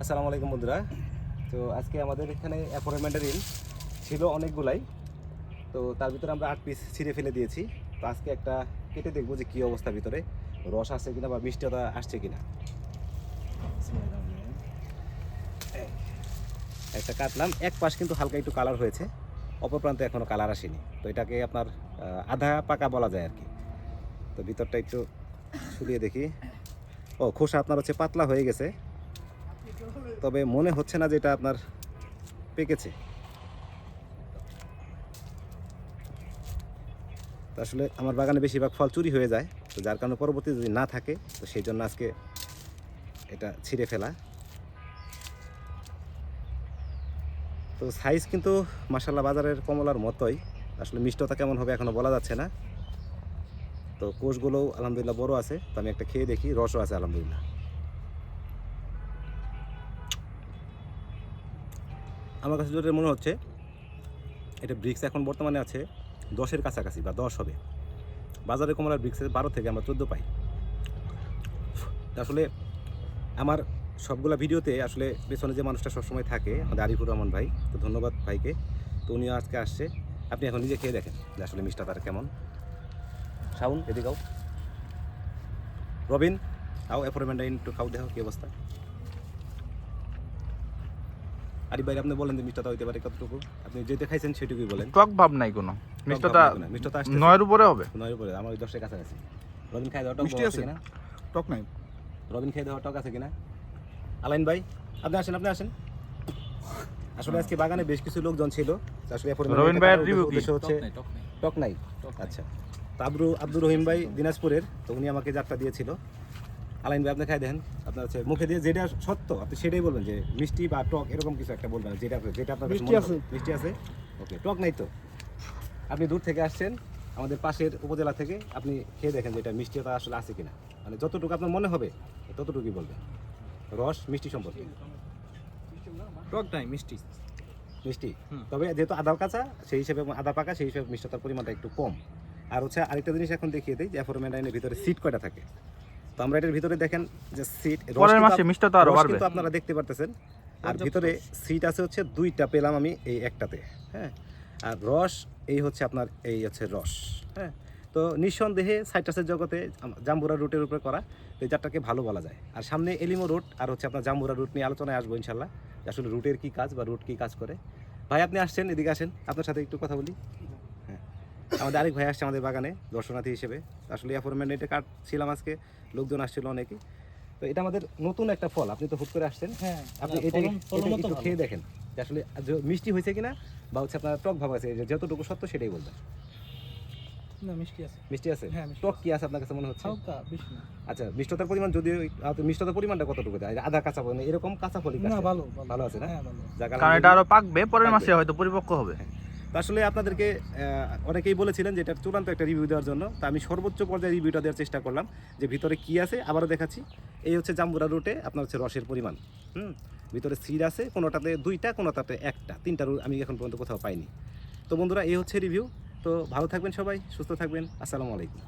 আসসালামু আলাইকুম বন্ধুরা। তো আজকে আমাদের এখানে অ্যাপয়েন্টমেন্টের রিল ছিল অনেকগুলাই। তো তার ভিতরে আমরা আট পিস ছিঁড়ে ফেলে দিয়েছি। তো আজকে একটা কেটে দেখব যে কী অবস্থা ভিতরে। রস আসছে কিনা বা মিষ্টিটা আসছে কিনা। একটা কাটলাম। এক পাশ কিন্তু হালকা একটু কালার হয়েছে। অপর প্রান্তে এখনও কালার আসেনি। তো এটাকে আপনার আধা পাকা বলা যায় আর কি। তো ভিতরটা একটু ছুলিয়ে দেখি। ও, খোসা আপনার হচ্ছে পাতলা হয়ে গেছে। তবে মনে হচ্ছে না যে এটা আপনার পেকেছে। আসলে আমার বাগানে বেশিরভাগ ফল চুরি হয়ে যায়, তো যার কারণে পরবর্তী যদি না থাকে, তো সেই জন্য আজকে এটা ছিঁড়ে ফেলা। তো সাইজ কিন্তু মাসাল্লাহ বাজারের কমলার মতোই, আসলে মিষ্টতা কেমন হবে এখনও বলা যাচ্ছে না। তো কোষগুলোও আলহামদুলিল্লাহ বড় আছে, তো আমি একটা খেয়ে দেখি, রসও আছে আলহামদুলিল্লাহ। আমার কাছে যেটা মনে হচ্ছে, এটা ব্রিক্স এখন বর্তমানে আছে দশের কাছাকাছি বা দশ হবে। বাজারে কমলার ব্রিক্সের বারো থেকে আমরা চোদ্দ পাই। আসলে আমার সবগুলা ভিডিওতে আসলে পেছনে যে মানুষটা সবসময় থাকে, আমাদের আরিফুর রহমান ভাই, তো ধন্যবাদ ভাইকে। তো উনিও আজকে আসছে। আপনি এখন নিজে খেয়ে দেখেন যে আসলে মিষ্টা তার কেমন। শাউন এদিকে আও। রবিন, আও অ্যাপয়েন্টমেন্ট টু খাও, দেখো কী অবস্থা। আরিফ ভাই আপনি বলেন যে মিষ্টাটা হইতে পারে কতটুকু? আপনি যেটা খাইছেন সেটুকুই বলেন। টক ভাব নাই কোনো। মিষ্টতা মিষ্টতা আসতেছে। নয়ের উপরে হবে? নয়ের উপরে। আমার ওই দশটার কাছাকাছি। রবিন খাই দেওয়া টক মিষ্টি আছে? কিনা? টক নাই। রবিন খাই দেওয়া টক আছে কিনা? আলাইন ভাই আপনি আসেন আপনি আসেন। আসলে আজকে বাগানে বেশ কিছু লোকজন ছিল। আসলে রবিন ভাইয়ের review কি? হচ্ছে টক নাই আচ্ছা। তো আব্দুর আব্দুর রহিম ভাই দিনাজপুরের তো উনি আমাকে যাত্রা দিয়েছিল। আলাইন ভাই আপনি খাই দেখেন আপনার হচ্ছে মুখে দিয়ে যেটা সত্য আপনি সেটাই বলবেন যে মিষ্টি বা টক এরকম কিছু একটা বলবেন যেটা যেটা আপনার মিষ্টি আছে। মিষ্টি আছে? ওকে টক নাই তো? আপনি দূর থেকে আসছেন আমাদের পাশের উপজেলা থেকে আপনি খেয়ে দেখেন যে এটা মিষ্টিটা আসলে আছে কিনা। মানে যতটুকু আপনার মনে হবে ততটুকুই বলবেন। রস মিষ্টি সম্পর্কে। টক নাই মিষ্টি। মিষ্টি? তবে যেহেতু আদা কাঁচা সেই হিসেবে আদা পাকা সেই হিসেবে মিষ্টতার পরিমাণটা একটু কম। আর হচ্ছে আরেকটা জিনিস এখন দেখিয়ে দিই যে অ্যাফোরমেন্ডাইনের ভিতরে সিট কয়টা থাকে? তো আমরা এটার ভিতরে দেখেন যে সিট পরের মাসে মিষ্টতা আরও বাড়বে। কিন্তু আপনারা দেখতে পারতেছেন। আর ভিতরে সিট আছে হচ্ছে দুইটা পেলাম আমি এই একটাতে হ্যাঁ? আর রস এই হচ্ছে আপনার এই হচ্ছে রস হ্যাঁ? তো নিঃসন্দেহে সাইট্রাসের জগতে জাম্বুরা রুটের উপরে করা তো এই চারটাকে ভালো বলা যায়। আর সামনে এলিমো রুট আর হচ্ছে আপনার জাম্বুরা রুট নিয়ে আলোচনায় আসব ইনশাল্লাহ আসলে রুটের কি কাজ বা রুট কি কাজ করে। ভাই আপনি আসছেন এদিকে আসেন আপনার সাথে একটু কথা বলি। আমাদের আরেক ভাই আসছে আমাদের বাগানে দর্শনার্থী হিসেবে। আসলে অ্যাপয়েন্টমেন্ট এটা কাটছিলাম আজকে লোকজন আসছিল অনেকেই তো এটা আমাদের নতুন একটা ফল আপনি তো হুট করে আসছেন। হ্যাঁ আপনি এটা একটু খেয়ে দেখেন আসলে মিষ্টি হয়েছে কিনা বা হচ্ছে আপনার টক ভাব আছে যতটুকু সত্য সেটাই বলবেন। না মিষ্টি আছে। মিষ্টি আছে? হ্যাঁ, টক কি আছে আপনার কাছে মনে হচ্ছে? আচ্ছা মিষ্টতার পরিমাণ যদি মিষ্টতার পরিমাণটা কতটুকু দেয়? আধা কাঁচা এরকম কাঁচা ফলই না ভালো ভালো। আছে না? হ্যাঁ কারণ এটা আরও পাকবে পরের। মাসে হয়তো পরিপক্ক হবে। তো আসলে আপনাদেরকে অনেকেই বলেছিলেন যে এটা চূড়ান্ত একটা রিভিউ দেওয়ার জন্য। তো আমি সর্বোচ্চ পর্যায়ে রিভিউটা দেওয়ার চেষ্টা করলাম যে ভিতরে কি আছে, আবারও দেখাচ্ছি। এই হচ্ছে জাম্বুরা রুটে আপনার হচ্ছে রসের পরিমাণ। হুম? ভিতরে সিড আছে, কোনোটাতে দুইটা, কোনোটাতে একটা। তিনটা রুট আমি এখন পর্যন্ত কোথাও পাইনি। তো বন্ধুরা, এই হচ্ছে রিভিউ তো ভালো থাকবেন সবাই, সুস্থ থাকবেন। আসসালামু আলাইকুম।